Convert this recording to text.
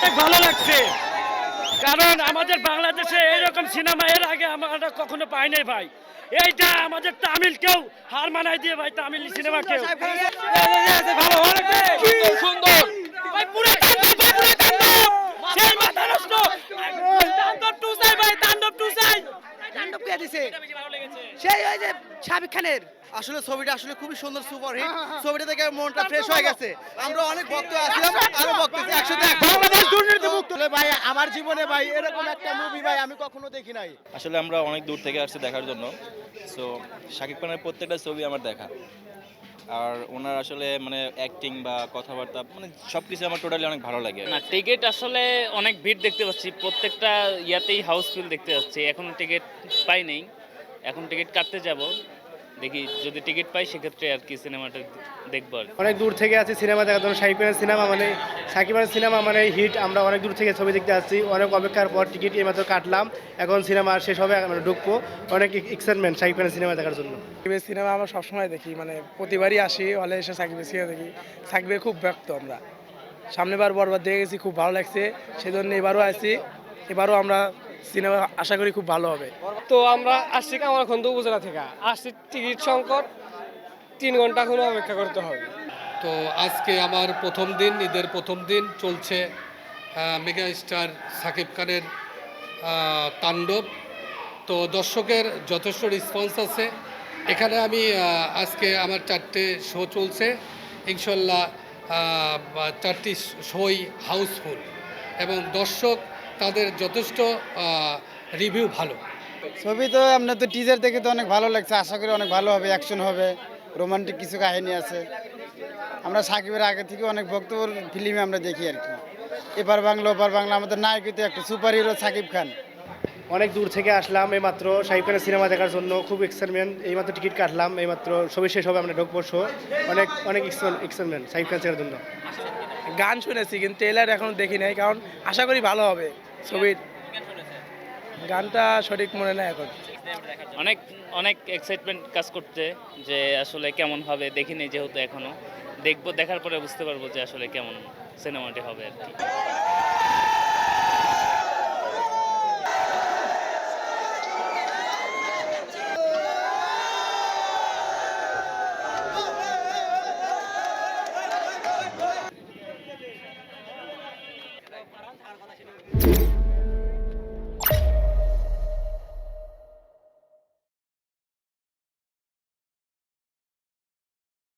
অনেক ভালো লাগছে কারণ আমাদের বাংলাদেশে এরকম সিনেমা এর আগে আমরা কখনো পাই নাই ভাই এইটা আমাদের তামিল কেউ হার মানাই দিয়ে ভাই তামিল সিনেমা কেউ ভালো অনেক সুন্দর ভাই পুরো দিছে। সেই ওই যে শাবিক খানের। আসলে ছবিটা আসলে খুবই সুন্দর সুপার হিট। ছবিটা দেখে মনটা ফ্রেশ হয়ে গেছে। আমরা অনেক ভক্ত আছিলাম আরও ভক্ত আছি একসাথে বাংলাদেশ দুর্নীতি মুক্ত। ভাই আমার জীবনে ভাই এরকম একটা মুভি ভাই আমি কখনো দেখি নাই। আসলে আমরা অনেক দূর থেকে আসছি দেখার জন্য। সো শাকিব খানের প্রত্যেকটা ছবি আমার দেখা। আর ওনার আসলে মানে অ্যাক্টিং বা কথাবার্তা মানে সব কিছু আমার টোটালি অনেক ভালো লাগে। না টিকিট আসলে অনেক ভিড় দেখতে পাচ্ছি। প্রত্যেকটা ইয়াতেই হাউসফুল দেখতে পাচ্ছি। এখনও টিকিট পাই নেই। এখন টিকিট কাটতে যাব। দেখি যদি টিকিট পাই সেক্ষেত্রে আর কি সিনেমাটা দেখব আর অনেক দূর থেকে আছি সিনেমা দেখার জন্য। সাকিব খানের সিনেমা মানে সাকিব খানের সিনেমা মানে হিট আমরা অনেক দূর থেকে ছবি দেখতে আসছি। অনেক অপেক্ষার পর টিকিট এইমাত্র কাটলাম। এখন সিনেমা শেষ হবে আমরা ঢুকবো। অনেক এক্সাইটমেন্ট সাকিব খানের সিনেমা দেখার জন্য। সাকিবের সিনেমা আমরা সবসময় দেখি মানে প্রতিবারই আসি হলে এসে সাকিবের সিনেমা দেখি। সাকিবে খুব ব্যক্ত আমরা। সামনেবার বরবার দেখে গেছি খুব ভালো লাগছে। সেজন্য এবারও আসি। এবারও আমরা সিনেমা আশা করি খুব ভালো হবে। তো আমরা আসছি কামারখন্দ উপজেলা থেকে। আসছি টিকিট সংকট তিন ঘণ্টা এখনও অপেক্ষা করতে হবে। তো আজকে আমার প্রথম দিন ঈদের প্রথম দিন চলছে মেগা স্টার সাকিব খানের তাণ্ডব। তো দর্শকের যথেষ্ট রেসপন্স আছে। এখানে আমি আজকে আমার চারটে শো চলছে। ইনশাল্লাহ চারটি শোই হাউসফুল এবং দর্শক তাদের যথেষ্ট রিভিউ ভালো। ছবি তো আপনার তো টিজার দেখে তো অনেক ভালো লাগছে। আশা করি অনেক ভালো হবে অ্যাকশন হবে রোমান্টিক কিছু কাহিনী আছে। আমরা সাকিবের আগে থেকে অনেক ভক্তর ফিল্মে আমরা দেখি আর কি। এপার বাংলা ওপার বাংলা আমাদের নায়ক তো একটা সুপার হিরো সাকিব খান। অনেক দূর থেকে আসলাম এইমাত্র সাকিব খানের সিনেমা দেখার জন্য। খুব এক্সাইটমেন্ট এইমাত্র টিকিট কাটলাম এইমাত্র ছবি শেষ হবে আমরা ঢুকবো শো অনেক অনেক এক্সাইটমেন্ট সাকিব খান সিনেমার জন্য গান শুনেছি কিন্তু ট্রেলার এখনও দেখি নাই কারণ আশা করি ভালো হবে। ছবির। গানটা সঠিক মনে নাই এখন। অনেক অনেক এক্সাইটমেন্ট কাজ করতে যে আসলে কেমন হবে, দেখিনি যেহেতু এখনও। দেখব, দেখার পরে বুঝতে পারব যে আসলে কেমন সিনেমাটি হবে আর কি।